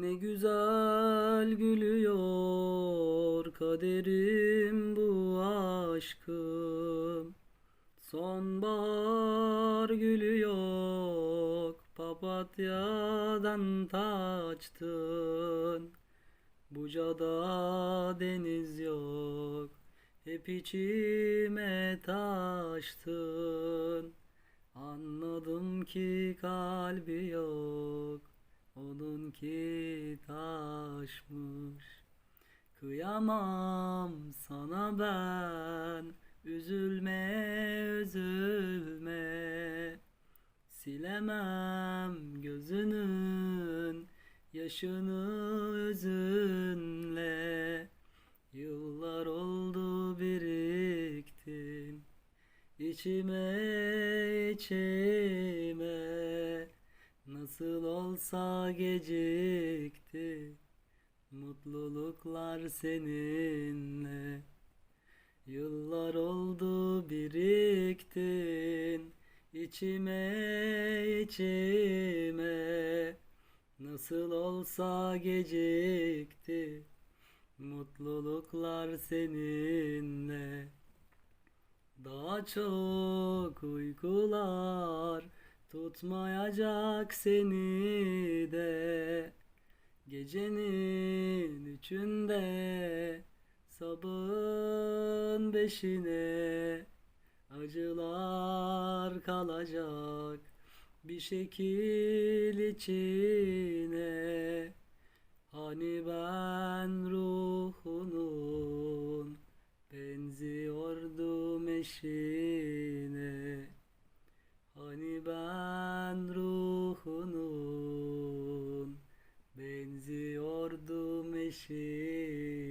Ne güzel gülüyor kaderim bu aşkım. Sonbahar gülü yok papatyadan taçtın. Bucada deniz yok hep içime taştın. Anladım ki kalbi yok Onunki taşmış. Kıyamam sana ben. Üzülme üzülme. Silemem gözünün Yaşını üzünle. Yıllar oldu biriktin İçime içime Nasıl olsa gecikti Mutluluklar seninle. Yıllar oldu biriktin İçime içime. Nasıl olsa gecikti Mutluluklar seninle. Daha çok uykular tutmayacak seni de Gecenin üçünde sabahın beşine Acılar kalacak bir şekil içine. Hani ben ruhunun benziyordum eşine ruhunun benziyordum eşine